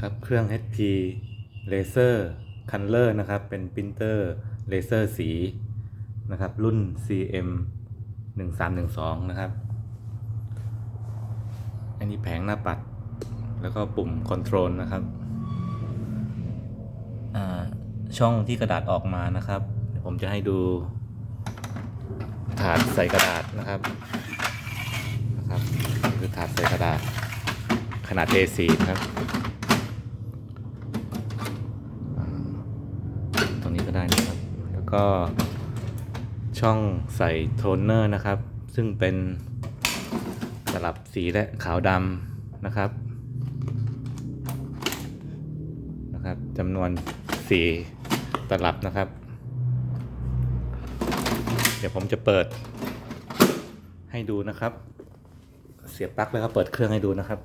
ครับเครื่อง HP Laser Color นะครับเป็นปรินเตอร์เลเซอร์สีนะครับรุ่น CM 1312นะครับ อันนี้แผงหน้าปัด แล้วก็ปุ่มคอนโทรลนะครับอ่าช่องที่กระดาษออกมานะครับเดี๋ยวผมจะให้ดูถาดใส่กระดาษนะครับนะครับคือถาดใส่กระดาษขนาด A4 นะครับอ่า ตรงนี้ก็ได้นะครับ แล้วก็ช่องใส่โทนเนอร์นะครับ ซึ่งเป็นสลับสีและขาวดำนะครับนะครับจำนวนสีตลับนะครับ เดี๋ยวผมจะเปิดให้ดูนะครับ เสียบปลั๊กแล้วก็เปิดเครื่องให้ดูนะครับ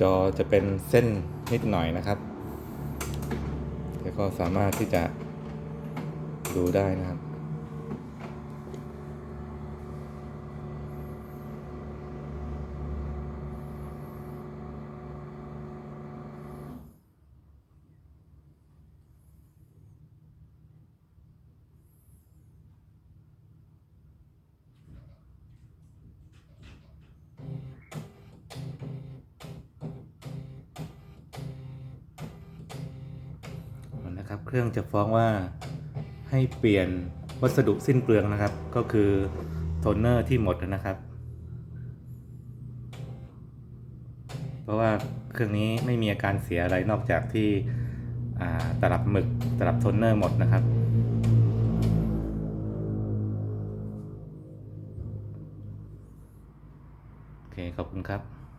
จอจะเป็นเส้นนิดหน่อยนะครับแต่ก็สามารถที่จะดูได้นะครับ นะครับ เครื่องจะฟ้องว่าให้เปลี่ยนวัสดุสิ้นเปลืองนะครับ ก็คือโทนเนอร์ที่หมดนะครับ เพราะว่าเครื่องนี้ไม่มีอาการเสียอะไรนอกจากที่ตลับหมึกตลับโทนเนอร์หมดนะครับโอเคขอบคุณครับ